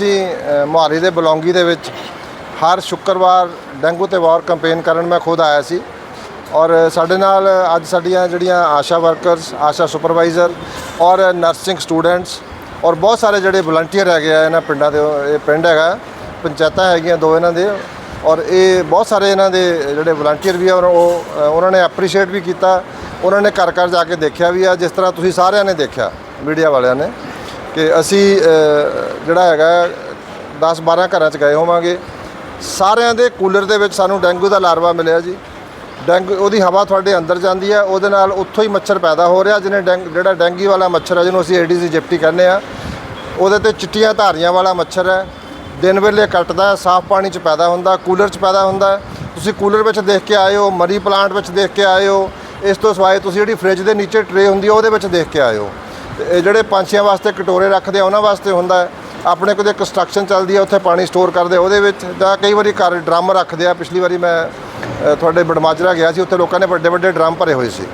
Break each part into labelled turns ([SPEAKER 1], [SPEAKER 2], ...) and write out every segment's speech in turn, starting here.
[SPEAKER 1] ਅਸੀਂ ਅ, ਦੇ ਬਲੌਂਗੀ ਦੇ ਵਿੱਚ ਹਰ ਸ਼ੁੱਕਰਵਾਰ ਡੈਂਗੂ ਤੇ ਵਾਰ ਕੈਂਪੇਨ ਕਰਨ ਮੈਂ ਖੁਦ ਆਇਆ ਸੀ। ਔਰ ਸਾਡੇ ਨਾਲ ਅੱਜ ਸਾਡੀਆਂ ਜਿਹੜੀਆਂ ਆਸ਼ਾ ਵਰਕਰਸ ਆਸ਼ਾ ਸੁਪਰਵਾਈਜ਼ਰ ਔਰ ਨਰਸਿੰਗ ਸਟੂਡੈਂਟਸ ਔਰ ਬਹੁਤ ਸਾਰੇ ਜਿਹੜੇ ਵਲੰਟੀਅਰ ਹੈਗੇ ਆ ਇਹਨਾਂ ਪਿੰਡਾਂ ਦੇ ਇਹ ਪਿੰਡ ਹੈਗਾ ਪੰਚਾਇਤਾਂ ਹੈਗੀਆਂ ਦੋ ਇਹਨਾਂ ਦੇ ਔਰ ਇਹ ਬਹੁਤ ਸਾਰੇ ਇਹਨਾਂ ਦੇ ਜਿਹੜੇ ਵਲੰਟੀਅਰ ਵੀ ਆ ਔਰ ਉਹ ਉਹਨਾਂ ਨੇ ਐਪਰੀਸ਼ੀਏਟ ਵੀ ਕੀਤਾ ਉਹਨਾਂ ਨੇ ਘਰ ਘਰ ਜਾ ਕੇ ਦੇਖਿਆ ਵੀ ਆ ਜਿਸ ਤਰ੍ਹਾਂ ਤੁਸੀਂ ਸਾਰਿਆਂ ਨੇ ਦੇਖਿਆ ਮੀਡੀਆ ਵਾਲਿਆਂ ਨੇ। ਕਿ ਅਸੀਂ ਜਿਹੜਾ ਹੈਗਾ 10 12 ਘਰਾਂ 'ਚ ਗਏ ਹੋਵਾਂਗੇ। ਸਾਰਿਆਂ ਦੇ ਕੂਲਰ ਦੇ ਵਿੱਚ ਸਾਨੂੰ ਡੈਂਗੂ ਦਾ ਲਾਰਵਾ ਮਿਲਿਆ ਜੀ। ਡੈਂਗੂ, ਉਹਦੀ ਹਵਾ ਤੁਹਾਡੇ ਅੰਦਰ ਜਾਂਦੀ ਹੈ, ਉਹਦੇ ਨਾਲ ਉੱਥੋਂ ਹੀ ਮੱਛਰ ਪੈਦਾ ਹੋ ਰਿਹਾ, ਜਿਹਨੇ ਡੈਂਗ, ਜਿਹੜਾ ਡੈਂਗੀ ਵਾਲਾ ਮੱਛਰ ਹੈ ਜਿਹਨੂੰ ਅਸੀਂ ਏਡੀਜ਼ ਇਜਿਪਟੀ ਕਹਿੰਦੇ ਆ, ਉਹਦੇ ਤੇ ਚਿੱਟੀਆਂ ਧਾਰੀਆਂ ਵਾਲਾ ਮੱਛਰ ਹੈ। ਦਿਨ ਵੇਲੇ ਕੱਟਦਾ ਸਾਫ਼ ਪਾਣੀ 'ਚ ਪੈਦਾ ਹੁੰਦਾ, ਕੂਲਰ 'ਚ ਪੈਦਾ ਹੁੰਦਾ ਤੁਸੀਂ ਕੂਲਰ ਵਿੱਚ ਦੇਖ ਕੇ ਆਏ ਹੋ ਮਰੀ ਪਲਾਂਟ ਵਿੱਚ ਦੇਖ ਕੇ ਆਏ ਹੋ, ਇਸ ਤੋਂ ਸਿਵਾਏ ਤੁਸੀਂ ਜਿਹੜੀ ਫ੍ਰਿਜ ਦੇ ਨੀਚੇ ਟਰੇ ਹੁੰਦੀ ਹੈ, ਉਹਦੇ ਵਿੱਚ ਦੇਖ ਕੇ ਆਏ ਹੋ। ਇਹ ਜਿਹੜੇ ਪੰਛੀਆਂ ਵਾਸਤੇ ਕਟੋਰੇ ਰੱਖਦੇ ਆ, ਉਹਨਾਂ ਵਾਸਤੇ ਹੁੰਦਾ ਆਪਣੇ ਕੋਲ ਕੰਸਟਰਕਸ਼ਨ ਚੱਲਦੀ ਆ, ਉੱਥੇ ਪਾਣੀ ਸਟੋਰ ਕਰਦੇ ਉਹਦੇ ਵਿੱਚ ਜਾਂ ਕਈ ਵਾਰੀ ਘਰ ਡਰਮ ਰੱਖਦੇ ਆ। ਪਿਛਲੀ ਵਾਰੀ ਮੈਂ ਤੁਹਾਡੇ ਬੜਮਾਜਰਾ ਗਿਆ ਸੀ, ਉੱਥੇ ਲੋਕਾਂ ਨੇ ਵੱਡੇ ਵੱਡੇ ਡਰਮ ਭਰੇ ਹੋਏ ਸੀ।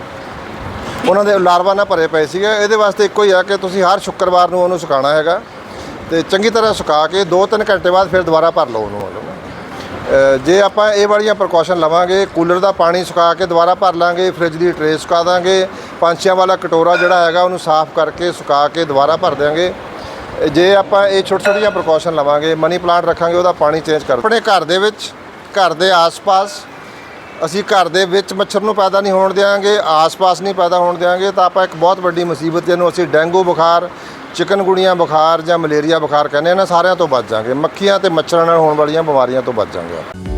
[SPEAKER 1] ਉਹਨਾਂ ਦੇ ਲਾਰਵਾ ਨਾਲ ਭਰੇ ਪਏ ਸੀਗੇ। ਇਹਦੇ ਵਾਸਤੇ ਇੱਕੋ ਹੀ ਆ ਕਿ ਤੁਸੀਂ ਹਰ ਸ਼ੁੱਕਰਵਾਰ ਨੂੰ ਉਹਨੂੰ ਸੁਕਾਉਣਾ ਹੈਗਾ ਤੇ ਚੰਗੀ ਤਰ੍ਹਾਂ ਸੁਕਾ ਕੇ 2-3 ਘੰਟੇ ਬਾਅਦ ਫਿਰ ਦੁਬਾਰਾ ਭਰ ਲਓ ਉਹਨੂੰ। ਮਤਲਬ ਜੇ ਆਪਾਂ ਇਹ ਵਾਲੀਆਂ ਪ੍ਰੀਕਾਸ਼ਨ ਲਵਾਂਗੇ, ਕੂਲਰ ਦਾ ਪਾਣੀ ਸੁਕਾ ਕੇ ਦੁਬਾਰਾ ਭਰ ਲਾਂਗੇ ਫ੍ਰਿਜ ਦੀ ਟਰੇ ਸੁਕਾ ਦਾਂਗੇ, ਪੰਛੀਆਂ ਵਾਲਾ ਕਟੋਰਾ ਜਿਹੜਾ ਹੈਗਾ ਉਹਨੂੰ ਸਾਫ਼ ਕਰਕੇ ਸੁਕਾ ਕੇ ਦੁਬਾਰਾ ਭਰ ਦਿਆਂਗੇ। ਜੇ ਆਪਾਂ ਇਹ ਛੋਟੀ ਛੋਟੀਆਂ ਪ੍ਰੀਕਾਸ਼ਨ ਲਵਾਂਗੇ ਮਨੀ ਪਲਾਂਟ ਰੱਖਾਂਗੇ, ਉਹਦਾ ਪਾਣੀ ਚੇਂਜ ਕਰ ਆਪਣੇ ਘਰ ਦੇ ਵਿੱਚ, ਘਰ ਦੇ ਆਸ-ਪਾਸ, ਅਸੀਂ ਘਰ ਦੇ ਵਿੱਚ ਮੱਛਰ ਨੂੰ ਪੈਦਾ ਨਹੀਂ ਹੋਣ ਦਿਆਂਗੇ, ਆਸ-ਪਾਸ ਨਹੀਂ ਪੈਦਾ ਹੋਣ ਦਿਆਂਗੇ, ਤਾਂ ਆਪਾਂ ਇੱਕ ਬਹੁਤ ਵੱਡੀ ਮੁਸੀਬਤ ਜਿਹਨੂੰ ਅਸੀਂ ਡੇਂਗੂ ਬੁਖਾਰ ਚਿਕਨਗੁਣੀਆ ਬੁਖਾਰ ਜਾਂ ਮਲੇਰੀਆ ਬੁਖਾਰ ਕਹਿੰਦੇ ਆ ਨਾ, ਸਾਰਿਆਂ ਤੋਂ ਬਚ ਜਾਾਂਗੇ ਮੱਖੀਆਂ ਤੇ ਮੱਛਰਾਂ ਨਾਲ ਹੋਣ ਵਾਲੀਆਂ ਬਿਮਾਰੀਆਂ ਤੋਂ ਬਚ ਜਾਾਂਗੇ